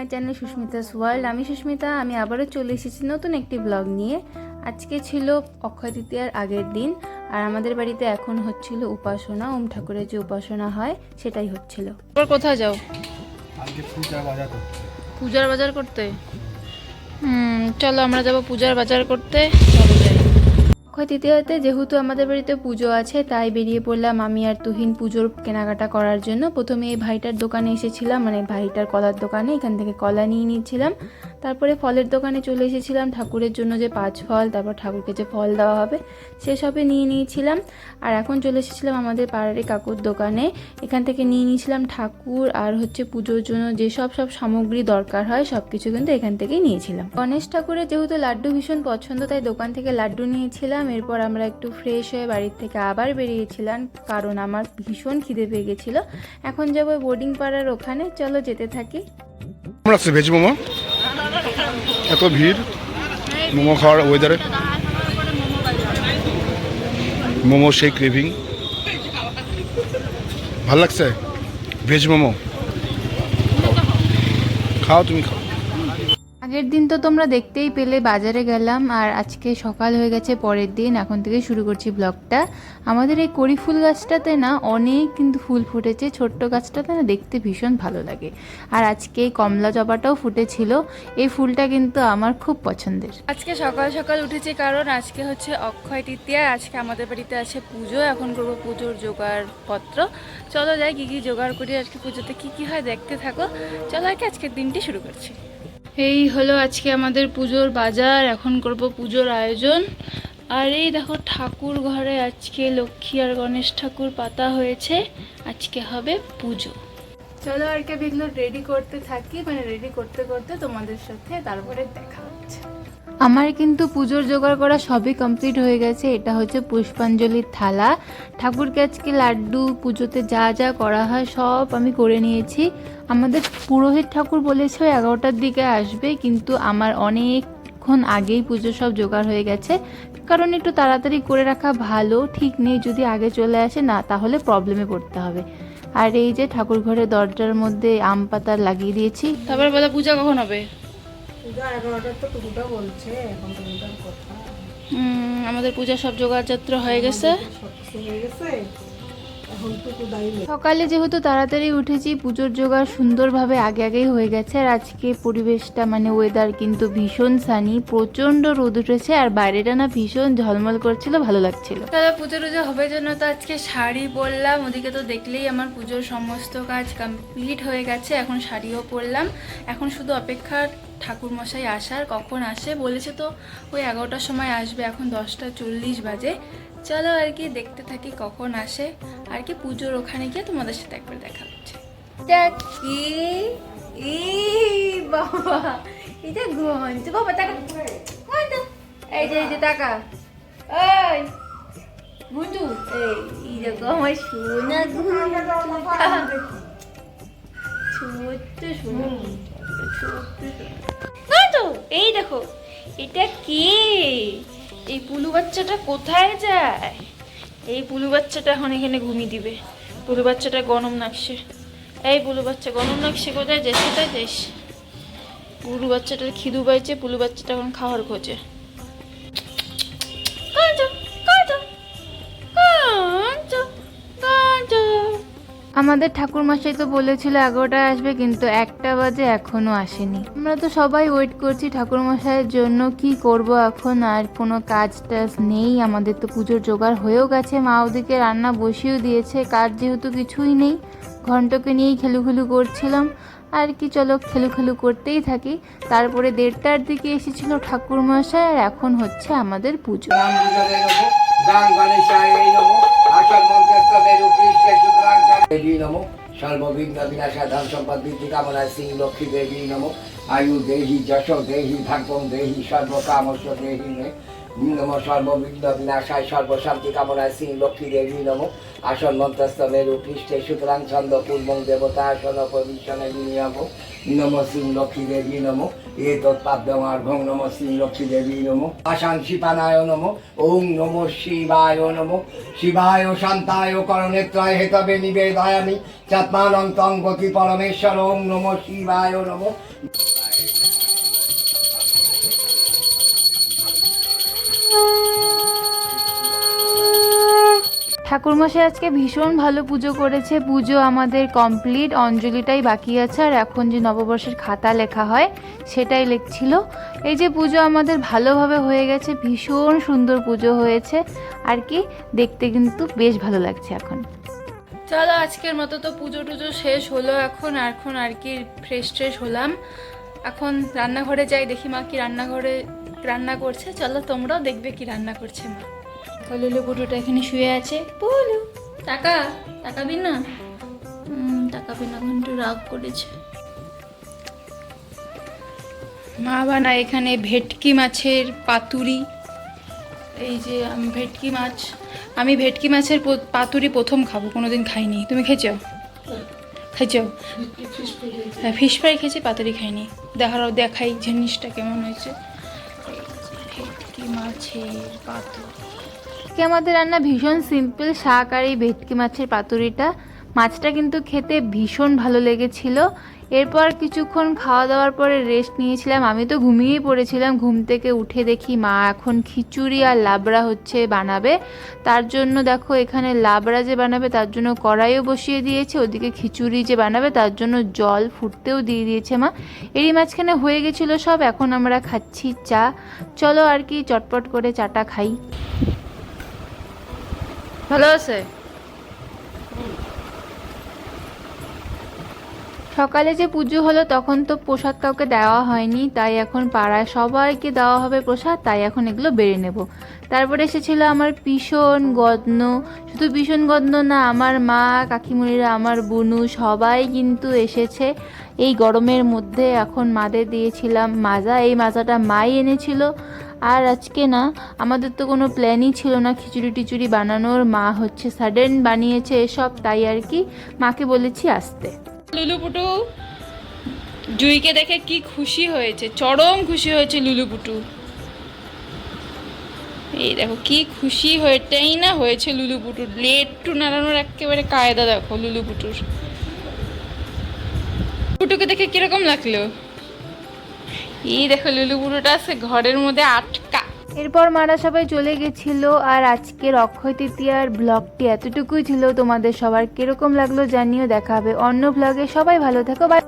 My channel Susmita's world. আমি সুস্মিতা আমি আবারও চলে এসেছি নতুন একটি ব্লগ নিয়ে। আজকে ছিল অক্ষয় তৃতীয়ার আগের দিন আর আমাদের বাড়িতে এখন হচ্ছিল উপাসনা ওম ঠাকুরের যে উপাসনা হয় সেটাই হচ্ছিল। এবার কোথায় যাও? আজকে পূজা বাজার করতে। পূজার বাজার করতে? হুম চলো আমরা যাব পূজার বাজার করতে। চলো যাই অক্ষয় তৃতীয়াতে যেহেতু আমাদের বাড়িতে পুজো আছে, তাই বেরিয়ে পড়লাম আমি আর তুহিন পুজোর কেনাকাটা করার জন্য। প্রথমে এই ভাইটার দোকানে এসেছিলাম মানে ভাইটার কলার দোকানে, এখান থেকে কলা নিয়ে নিয়েছিলাম তারপরে ফলের দোকানে চলে এসেছিলাম ঠাকুরের জন্য যে পাঁচ ফল, তারপর ঠাকুরকে যে ফল দেওয়া হবে সেসবে নিয়ে নিয়েছিলাম। আর এখন চলে এসেছিলাম আমাদের পাড়ারে কাকুর দোকানে। এখান থেকে নিয়ে নিয়েছিলাম ঠাকুর আর হচ্ছে পুজোর জন্য যেসব সব সামগ্রী দরকার হয় সব কিছু কিন্তু এখান থেকেই নিয়েছিলাম। গণেশ ঠাকুরের যেহেতু লাড্ডু ভীষণ পছন্দ, তাই দোকান থেকে লাড্ডু নিয়েছিলাম। এরপর আমরা একটু ফ্রেশ হয়ে বাড়ির থেকে আবার বেরিয়েছিলাম, কারণ আমার ভীষণ খিদে পেয়ে গেছিল। এখন যাব বোর্ডিং পাড়ার ওখানে, চলো যেতে থাকি। মোমো। এত ভিড়, মোমো খাওয়ার ওয়েদারে মোমো সেই ক্রেভিং ভালো লাগছে? ভেজ মোমো? খাও, তুমি খাও। আগের দিন তো তোমরা দেখতেই পেলে, বাজারে গেলাম আর আজকে সকাল হয়ে গেছে, পরের দিন এখন থেকে শুরু করছি ব্লগটা। আমাদের এই করি ফুল গাছটাতে না অনেক কিন্তু ফুল ফুটেছে, ছোট্ট গাছটাতে না দেখতে ভীষণ ভালো লাগে। আর আজকে এই কমলা জবাটাও ফুটেছিল, এই ফুলটা কিন্তু আমার খুব পছন্দের। আজকে সকাল সকাল উঠেছি কারণ আজকে হচ্ছে অক্ষয় তৃতীয়া, আজকে আমাদের বাড়িতে আছে পুজো, এখন করব পুজোর জোগাড় পত্র। চলো যাই, কি কি জোগাড় করি আজকে পুজোতে, কি কি হয় দেখতে থাকো। চলো আর কি আজকের দিনটি শুরু করছি। এই হলো আজকে আমাদের পুজোর বাজার, এখন করব পুজোর আয়োজন। আর এই দেখো ঠাকুর ঘরে আজকে লক্ষ্মী আর গণেশ ঠাকুর পাতা হয়েছে। আজকে হবে পুজো। চলো আর কি এগুলো রেডি করতে থাকি মানে রেডি করতে করতে তোমাদের সাথে তারপরে দেখা হচ্ছে। আমার কিন্তু পুজোর জোগাড় করা সবই কমপ্লিট হয়ে গেছে। এটা হচ্ছে পুষ্পাঞ্জলির থালা। ঠাকুরকে আজকে লাড্ডু, পুজোতে যা যা করা হয় সব আমি করে নিয়েছি। আমাদের পুরোহিত ঠাকুর বলেছে এগারোটার দিকে আসবে, কিন্তু আমার অনেকক্ষণ আগেই পুজো সব জোগাড় হয়ে গেছে। কারণ একটু তাড়াতাড়ি করে রাখা ভালো, ঠিক নেই যদি আগে চলে আসে, না, তাহলে প্রবলেমে পড়তে হবে। আর এই যে ঠাকুর ঘরের দরজার মধ্যে আম পাতা লাগিয়ে দিয়েছি। তারপরে বলে, পূজা কখন হবে? পূজা এগারোটার তো টুকুটা বলছে এখন তো কথা। আমাদের পূজা সব জোগাড়যন্ত্র হয়ে গেছে। হয়ে সকালে যেহেতু তাড়াতাড়ি উঠেছি পুজোর জোগাড় সুন্দরভাবে আগে আগেই হয়ে গেছে। আর আজকে পরিবেশটা মানে ওয়েদার কিন্তু ভীষণ সানি প্রচণ্ড রোদ উঠেছে আর বাইরেটা না ভীষণ ঝলমল করছিল ভালো লাগছিল। দাদা পুজো টুজো হবে জন্য তো আজকে শাড়ি পরলাম। ওদিকে তো দেখলেই আমার পুজোর সমস্ত কাজ কমপ্লিট হয়ে গেছে এখন শাড়িও পরলাম। এখন শুধু অপেক্ষা ঠাকুর মশাই আসার, কখন আসে? বলেছে তো, ওই এগারোটার সময় আসবে, এখন দশটা চল্লিশ বাজে। চলো আর কি, দেখতে থাকি কখন আসে। আর কি, পুজোর ওখানে গিয়ে তোমাদের সাথে একবার দেখা হচ্ছে। এই বাবা বাবা এই যে এই যে টাকা ছোট্ট এই দেখো, এটা কে? এই পুলু বাচ্চাটা কোথায় যায়? এই পুলু বাচ্চাটা এখন এখানে ঘুমিয়ে দিবে। পুলু বাচ্চাটা গরম নাকছে এই পুলু বাচ্চা গরম নাকছে কোথায়? যাস কোথায় যাস পুলু বাচ্চাটার খিদু পাইছে, পুলু বাচ্চাটা এখন খাওয়ার খোঁজে। আমাদের ঠাকুর মশাই তো বলেছিল এগারোটায় আসবে, কিন্তু একটা বাজে এখনও আসেনি। আমরা তো সবাই ওয়েট করছি ঠাকুর মশাইয়ের জন্য, কি করব এখন? আর কোনো কাজ টাজ নেই, আমাদের তো পুজোর জোগাড় হয়েও গেছে। মা ওদিকে রান্না বসিয়েও দিয়েছে কাজ যেহেতু কিছুই নেই, ঘন্টকে নিয়েই খেলুখেলু করছিলাম। আর কি চলো খেলু খেলু করতেই থাকি। তারপরে দেড়টার দিকে এসেছিল ঠাকুর মশাই আর এখন হচ্ছে আমাদের পুজো। দেবী নম। সর্ববিঘ্ন বিনাশা ধন সম্পদ বৃদ্ধি কামনায় সিং লক্ষ্মী দেবী নম। আয়ু দেহি যশ দেহি ভাগ্যম দেহি সর্বকাম দেহি মে। নমো সর্ববিঘ্ন বিনাশায় সর্বশান্তি কামনায় সিং লক্ষ্মী দেবী নমো আসন মন্ত্রস্তবে রূপৃষ্টে সুতরাং ছন্দ পূর্বং দেবতা আসন পবিশনে বিনিয়ম। নমো সিং লক্ষ্মী দেবী নমো এ তৎপাদ্যমার্ঘং নমো শ্রী লক্ষ্মী দেবী নমো আশাং শিপানায় নমো। ওং নমো শিবায় নমো। শিবায় শান্তায় করণেত্রায় হেতবে নিবেদয়ামি। চাত্মানং তং গতি পরমেশ্বর। ওং নমো শিবায় নমো। ঠাকুরমশাই আজকে ভীষণ ভালো পুজো করেছে। পুজো আমাদের কমপ্লিট অঞ্জলিটাই বাকি আছে, আর এখন যে নববর্ষের খাতা লেখা হয়, সেটাই লিখছিল। এই যে পুজো আমাদের ভালোভাবে হয়ে গেছে, ভীষণ সুন্দর পুজো হয়েছে, আর কি দেখতে কিন্তু বেশ ভালো লাগছে এখন। চলো, আজকের মতো তো পুজো টুজো শেষ হলো এখন আর এখন আর কি ফ্রেশ ট্রেশ হলাম। এখন রান্নাঘরে যাই, দেখি মা কি রান্নাঘরে রান্না করছে। চলো, তোমরাও দেখবে কি রান্না করছে মা। লুলু পুটুটা এখানে শুয়ে আছে। বলু, টাকা টাকাবি না টাকাবি না ঘন্টু রাগ করেছে। মা বানা, এখানে ভেটকি মাছের পাতুরি। এই যে ভেটকি মাছ। আমি ভেটকি মাছের পাতুরি প্রথম খাব, কোনোদিন খাইনি। তুমি খেয়েছো? খেয়েছো? হ্যাঁ ফিশ ফ্রাই খেয়েছি, পাতুরি খাইনি। দেখারও দেখাই জিনিসটা কেমন হয়েছে। ভেটকি মাছের পাতুরি। আজকে আমাদের রান্না ভীষণ সিম্পল শাক আর এই ভেটকি মাছের পাতুরিটা। মাছটা কিন্তু খেতে ভীষণ ভালো লেগেছিল। এরপর কিছুক্ষণ খাওয়া দাওয়ার পরে রেস্ট নিয়েছিলাম। আমি তো ঘুমিয়েই পড়েছিলাম, ঘুম থেকে উঠে দেখি মা এখন খিচুড়ি আর লাবড়া হচ্ছে বানাবে। তার জন্য দেখো এখানে লাবড়া যে বানাবে, তার জন্য কড়াইও বসিয়ে দিয়েছে, ওদিকে খিচুড়ি যে বানাবে, তার জন্য জল ফুটতেও দিয়ে দিয়েছে মা। এরই মাঝখানে হয়ে গেছিল সব, এখন আমরা খাচ্ছি চা। চলো আর কি চটপট করে চাটা খাই। ভালো আছে? সকালে যে পুজো হলো, তখন তো প্রসাদ কাউকে দেওয়া হয়নি, তাই এখন পাড়ায় সবাইকে দেওয়া হবে প্রসাদ, তাই এখন এগুলো বেড়ে নেব। তারপরে এসেছিল আমার ভীষণ গদ্ন শুধু ভীষণ গদ্ন না, আমার মা কাকিমুনিরা আমার বুনু, সবাই কিন্তু এসেছে। এই গরমের মধ্যে এখন মাদের দিয়েছিলাম মাজা। এই মাজাটা মাই এনেছিল। আর আজকে না, আমাদের তো কোনো প্ল্যানই ছিল না খিচুড়ি টিচুড়ি বানানোর। মা হচ্ছে সাডেন বানিয়েছে এসব, তাই আর কি মাকে বলেছি আসতে। লুলুপুটু, জুইকে দেখে কি খুশি হয়েছে, চরম খুশি হয়েছে লুলুপুটু। এই দেখো কি খুশি হয়েটাই না হয়েছে লুলুপুটুর। লেট্টু নাড়ানোর একেবারে কায়দা দেখো লুলুপুটুর। পুটুকে দেখে কীরকম লাগল? এই দেখো, লুলু বুড়োটা আছে ঘরের মধ্যে আটকা। এরপর মারা সবাই চলে গেছিল, আর আজকের অক্ষয় তৃতীয়ার ব্লগটি এতটুকুই ছিল। তোমাদের সবার কীরকম লাগল জানিও, দেখা হবে অন্য ব্লগে সবাই ভালো থাকো বাই